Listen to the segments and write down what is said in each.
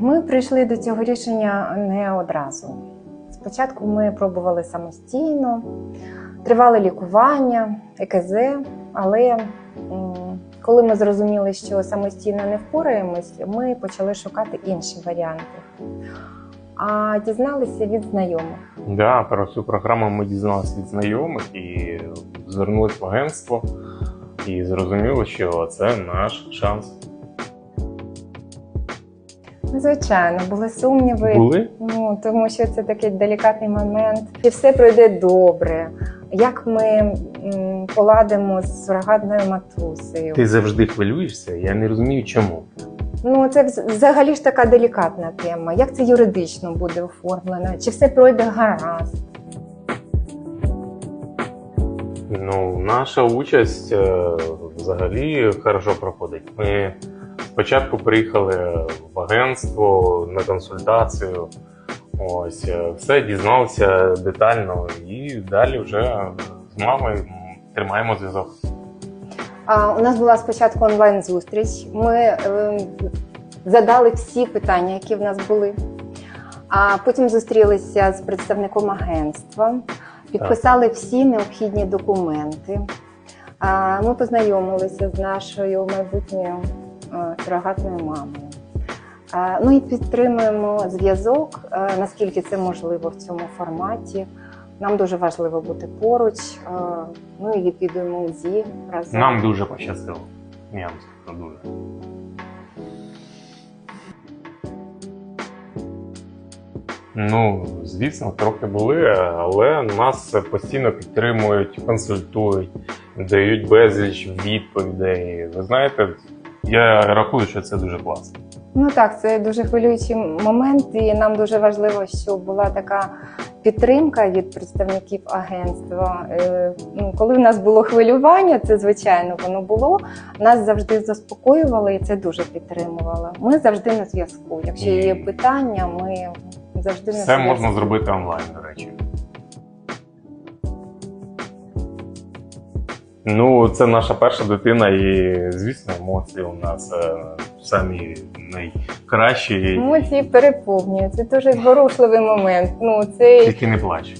Ми прийшли до цього рішення не одразу. Спочатку ми пробували самостійно, тривали лікування, ЕКЗ, але коли ми зрозуміли, що самостійно не впораємось, ми почали шукати інші варіанти. А дізналися від знайомих. Да, про цю програму ми дізналися від знайомих і звернулися в агентство і зрозуміли, що це наш шанс. Звичайно, були сумніви. Були? Ну, тому що це такий делікатний момент, і все пройде добре. Як ми м, поладимо з сурогатною матусею? Ти завжди хвилюєшся, я не розумію, чому. Ну це вз- взагалі ж така делікатна тема. Як це юридично буде оформлено? Чи все пройде гаразд? Ну, наша участь е, взагалі хорошо проходить. Ми спочатку приїхали в агентство на консультацію. Ось е, все дізналися детально, і далі вже з мамою тримаємо зв'язок. У нас була спочатку онлайн-зустріч. Ми е, задали всі питання, які в нас були. А потім зустрілися з представником агентства, підписали всі необхідні документи. Ми познайомилися з нашою майбутньою сурогатною мамою. А, ну і підтримуємо зв'язок, е, наскільки це можливо в цьому форматі. Нам дуже важливо бути поруч. е, Ну і відвідуємо УЗІ разом. Нам дуже пощастило. Я вам скажу дуже. Ну, звісно, трохи були, але нас постійно підтримують, консультують, дають безліч відповідей. Ви знаєте, я рахую, що це дуже класно. Ну так, це дуже хвилюючий момент, і нам дуже важливо, щоб була така підтримка від представників агентства. Е, ну, Коли в нас було хвилювання, це звичайно воно було. Нас завжди заспокоювали і це дуже підтримувало. Ми завжди на зв'язку. Якщо є питання, ми завжди на Все зв'язку. можна зробити онлайн, до речі. Ну, це наша перша дитина, і звісно, емоції у нас е, самі найкращі. Емоції переповнюють. Це дуже зворушливий момент. Ну це Тільки не плач.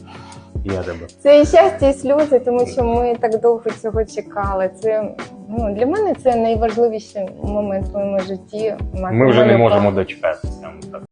Я тебе. Це і щастя, і сльози, тому що ми так довго цього чекали. Це ну для мене це найважливіший момент в моєму житті. мати Ми вже не можемо дочекатися.